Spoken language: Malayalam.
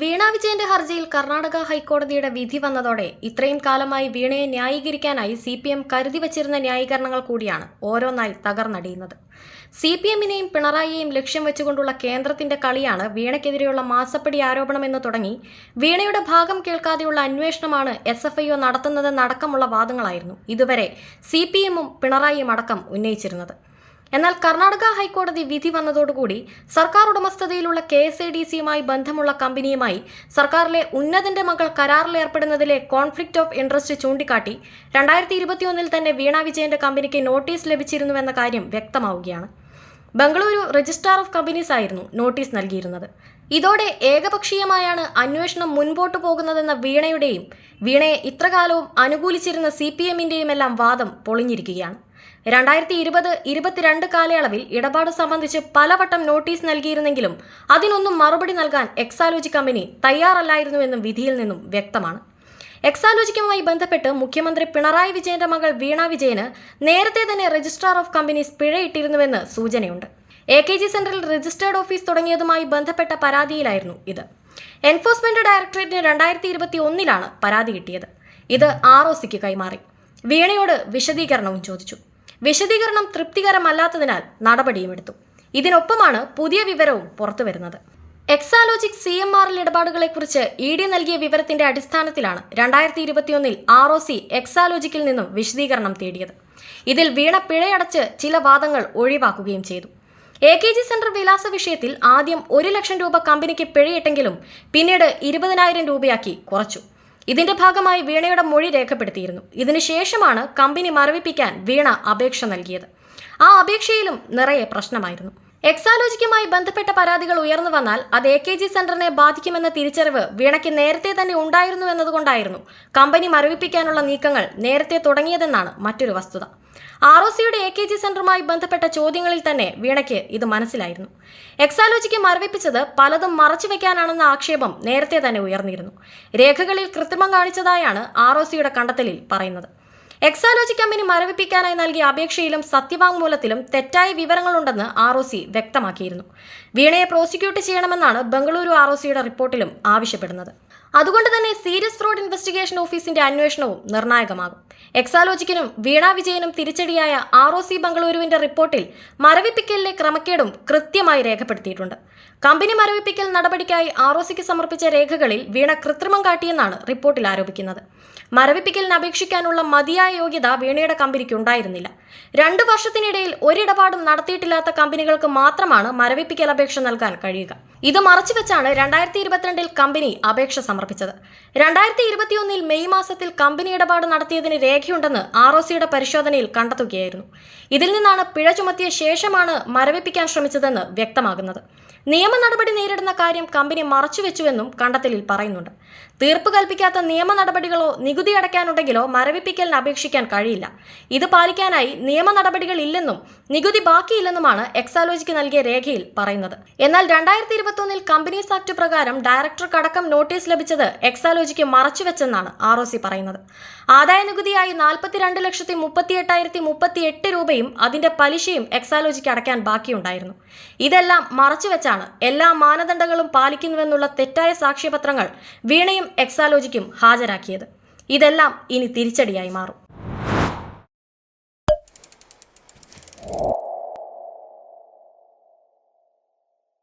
വീണ വിജയന്റെ ഹർജിയിൽ കർണാടക ഹൈക്കോടതിയുടെ വിധി വന്നതോടെ ഇത്രയും കാലമായി വീണയെ ന്യായീകരിക്കാനായി സി പി എം കരുതി വച്ചിരുന്ന ന്യായീകരണങ്ങൾ കൂടിയാണ് ഓരോന്നായി തകർന്നടിയുന്നത്. സി പി എമ്മിനെയും പിണറായിയെയും ലക്ഷ്യം വെച്ചുകൊണ്ടുള്ള കേന്ദ്രത്തിന്റെ കളിയാണ് വീണയ്ക്കെതിരെയുള്ള മാസപ്പടി ആരോപണമെന്ന് തുടങ്ങി വീണയുടെ ഭാഗം കേൾക്കാതെയുള്ള അന്വേഷണമാണ് എസ് എഫ് ഐ ഒ നടത്തുന്നതെന്നടക്കമുള്ള വാദങ്ങളായിരുന്നു ഇതുവരെ സി പി എമ്മും പിണറായിയും അടക്കം ഉന്നയിച്ചിരുന്നത്. എന്നാൽ കർണാടക ഹൈക്കോടതി വിധി വന്നതോടുകൂടി സർക്കാർ ഉടമസ്ഥതയിലുള്ള കെ എസ് എ ഡി സിയുമായി ബന്ധമുള്ള കമ്പനിയുമായി സർക്കാരിലെ ഉന്നതന്റെ മകൾ കരാറിൽ ഏർപ്പെടുന്നതിലെ കോൺഫ്ലിക്റ്റ് ഓഫ് ഇൻട്രസ്റ്റ് ചൂണ്ടിക്കാട്ടി രണ്ടായിരത്തി ഇരുപത്തിയൊന്നിൽ തന്നെ വീണ വിജയന്റെ കമ്പനിക്ക് നോട്ടീസ് ലഭിച്ചിരുന്നുവെന്ന കാര്യം വ്യക്തമാവുകയാണ് ബംഗളൂരു രജിസ്ട്രാർ ഓഫ് കമ്പനീസ് ആയിരുന്നു നോട്ടീസ് നൽകിയിരുന്നത്. ഇതോടെ ഏകപക്ഷീയമായാണ് അന്വേഷണം മുൻപോട്ടു പോകുന്നതെന്ന വീണയുടെയും വീണയെ ഇത്രകാലവും അനുകൂലിച്ചിരുന്ന സി പി എമ്മിന്റെയും എല്ലാം വാദം പൊളിഞ്ഞിരിക്കുകയാണ്. രണ്ടായിരത്തി ഇരുപത് ഇരുപത്തിരണ്ട് കാലയളവിൽ ഇടപാട് സംബന്ധിച്ച് പലവട്ടം നോട്ടീസ് നൽകിയിരുന്നെങ്കിലും അതിനൊന്നും മറുപടി നൽകാൻ എക്സാലോജി കമ്പനി തയ്യാറല്ലായിരുന്നുവെന്നും വിധിയിൽ നിന്നും വ്യക്തമാണ്. എക്സാലോജിക്കുമായി ബന്ധപ്പെട്ട് മുഖ്യമന്ത്രി പിണറായി വിജയന്റെ മകൾ വീണ വിജയന് നേരത്തെ തന്നെ രജിസ്ട്രാർ ഓഫ് കമ്പനീസ് പിഴയിട്ടിരുന്നുവെന്ന് സൂചനയുണ്ട്. എ കെ ജി സെന്ററിൽ രജിസ്റ്റേർഡ് ഓഫീസ് തുടങ്ങിയതുമായി ബന്ധപ്പെട്ട പരാതിയിലായിരുന്നു ഇത്. എൻഫോഴ്സ്മെന്റ് ഡയറക്ടറേറ്റിന് രണ്ടായിരത്തി ഇരുപത്തി ഒന്നിലാണ് പരാതി കിട്ടിയത്. ഇത് ആർ ഒ സിക്ക് കൈമാറി. വീണയോട് വിശദീകരണവും ചോദിച്ചു. വിശദീകരണം തൃപ്തികരമല്ലാത്തതിനാൽ നടപടിയും എടുത്തു ഇതിനൊപ്പമാണ് പുതിയ വിവരവും പുറത്തുവരുന്നത്. എക്സാലോജിക് സി എം ആറിൽ ഇടപാടുകളെക്കുറിച്ച് ഇ ഡി നൽകിയ വിവരത്തിന്റെ അടിസ്ഥാനത്തിലാണ് രണ്ടായിരത്തി ഇരുപത്തിയൊന്നിൽ ആർ ഒ സി എക്സാലോജിക്കിൽ നിന്നും വിശദീകരണം തേടിയത്. ഇതിൽ വീണ പിഴയടച്ച് ചില വാദങ്ങൾ ഒഴിവാക്കുകയും ചെയ്തു. എ കെ ജി സെന്റർ വിലാസ വിഷയത്തിൽ ആദ്യം ഒരു ലക്ഷം രൂപ കമ്പനിക്ക് പിഴയിട്ടെങ്കിലും പിന്നീട് ഇരുപതിനായിരം രൂപയാക്കി കുറച്ചു. ഇതിന്റെ ഭാഗമായി വീണയുടെ മൊഴി രേഖപ്പെടുത്തിയിരുന്നു. ഇതിനുശേഷമാണ് കമ്പനി മരവിപ്പിക്കാൻ വീണ അപേക്ഷ നൽകിയത്. ആ അപേക്ഷയിലും നിറയെ പ്രശ്നമായിരുന്നു. എക്സാലോജിക്കുമായി ബന്ധപ്പെട്ട പരാതികൾ ഉയർന്നു വന്നാൽ അത് എ കെ ജി സെന്ററിനെ ബാധിക്കുമെന്ന തിരിച്ചറിവ് വീണയ്ക്ക് നേരത്തെ തന്നെ ഉണ്ടായിരുന്നു എന്നതുകൊണ്ടായിരുന്നു. കമ്പനി മരവിപ്പിക്കാനുള്ള നീക്കങ്ങൾ നേരത്തെ തുടങ്ങിയതെന്നാണ് മറ്റൊരു വസ്തുത. ആർ ഒ സിയുടെ എ കെ ജി സെന്ററുമായി ബന്ധപ്പെട്ട ചോദ്യങ്ങളിൽ തന്നെ വീണയ്ക്ക് ഇത് മനസ്സിലായിരുന്നു. എക്സാലോജിക്ക് മരവിപ്പിച്ചത് പലതും മറച്ചുവെക്കാനാണെന്ന ആക്ഷേപം നേരത്തെ തന്നെ ഉയർന്നിരുന്നു. രേഖകളിൽ കൃത്രിമം കാണിച്ചതായാണ് ആർ ഒ സിയുടെ കണ്ടെത്തലിൽ പറയുന്നത്. എക്സാലോജി കമ്പനി മരവിപ്പിക്കാനായി നൽകിയ അപേക്ഷയിലും സത്യവാങ്മൂലത്തിലും തെറ്റായ വിവരങ്ങളുണ്ടെന്ന് ആർ ഒ സി വ്യക്തമാക്കിയിരുന്നു. വീണയെ പ്രോസിക്യൂട്ട് ചെയ്യണമെന്നാണ് ബംഗളൂരു ആർ ഒ സിയുടെ റിപ്പോർട്ടിലും ആവശ്യപ്പെടുന്നത്. അതുകൊണ്ട് തന്നെ സീരിയസ് ഫ്രോഡ് ഇൻവെസ്റ്റിഗേഷൻ ഓഫീസിന്റെ അന്വേഷണവും നിർണായകമാകും. എക്സാലോജിക്കിനും വീണ വിജയനും തിരിച്ചടിയായ ആർ ഒ സി ബംഗളൂരുവിന്റെ റിപ്പോർട്ടിൽ മരവിപ്പിക്കലിലെ ക്രമക്കേടും കൃത്യമായി രേഖപ്പെടുത്തിയിട്ടുണ്ട്. കമ്പനി മരവിപ്പിക്കൽ നടപടിക്കായി ആർ ഒ സിക്ക് സമർപ്പിച്ച രേഖകളിൽ വീണ കൃത്രിമം കാട്ടിയെന്നാണ് റിപ്പോർട്ടിൽ ആരോപിക്കുന്നത്. മരവിപ്പിക്കലിന് അപേക്ഷിക്കാനുള്ള മതിയായ യോഗ്യത വീണയുടെ കമ്പനിക്ക് ഉണ്ടായിരുന്നില്ല. രണ്ടു വർഷത്തിനിടയിൽ ഒരിടപാടും നടത്തിയിട്ടില്ലാത്ത കമ്പനികൾക്ക് മാത്രമാണ് മരവിപ്പിക്കൽ അപേക്ഷ നൽകാൻ കഴിയുക. ഇത് മറച്ചുവെച്ചാണ് രണ്ടായിരത്തി ഇരുപത്തിരണ്ടിൽ കമ്പനി അപേക്ഷ സമർപ്പിച്ചത്. രണ്ടായിരത്തി ഇരുപത്തിയൊന്നിൽ മെയ് മാസത്തിൽ കമ്പനി ഇടപാട് നടത്തിയതിന് രേഖയുണ്ടെന്ന് ആർ ഒ സിയുടെ പരിശോധനയിൽ കണ്ടെത്തുകയായിരുന്നു. ഇതിൽ നിന്നാണ് പിഴ ചുമത്തിയ ശേഷമാണ് മരവിപ്പിക്കാൻ ശ്രമിച്ചതെന്ന് വ്യക്തമാകുന്നത്. നിയമ നടപടി നേരിടുന്ന കാര്യം കമ്പനി മറച്ചുവെച്ചുവെന്നും കണ്ടെത്തലിൽ പറയുന്നുണ്ട്. തീർപ്പ് കൽപ്പിക്കാത്ത നിയമ നടപടികളോ നികുതി അടയ്ക്കാനുണ്ടെങ്കിലോ മരവിപ്പിക്കലിന് അപേക്ഷിക്കാൻ കഴിയില്ല. ഇത് പാലിക്കാനായി നിയമ നടപടികൾ ഇല്ലെന്നും നികുതി ബാക്കിയില്ലെന്നുമാണ് എക്സാലോജിക്ക് നൽകിയ രേഖയിൽ പറയുന്നത്. എന്നാൽ രണ്ടായിരത്തി ഇരുപത്തൊന്നിൽ കമ്പനീസ് ആക്ട് പ്രകാരം ഡയറക്ടർക്കടക്കം നോട്ടീസ് ലഭിച്ചത് എക്സാലോജിക്ക് മറച്ചുവെച്ചെന്നാണ് ആർ ഒ സി പറയുന്നത്. ആദായ നികുതിയായി നാൽപ്പത്തിരണ്ട് ലക്ഷത്തി മുപ്പത്തി എട്ടായിരത്തി മുപ്പത്തി എട്ട് രൂപയും അതിന്റെ പലിശയും എക്സാലോജിക്ക് അടയ്ക്കാൻ ബാക്കിയുണ്ടായിരുന്നു. ഇതെല്ലാം മറച്ചുവെച്ചാണ് എല്ലാ മാനദണ്ഡങ്ങളും പാലിക്കുന്നുവെന്നുള്ള തെറ്റായ സാക്ഷ്യപത്രങ്ങൾ വീണയും എക്സാലോജിക്കും ഹാജരാക്കിയത്. ഇതെല്ലാം ഇനി തിരിച്ചടിയായി മാറും.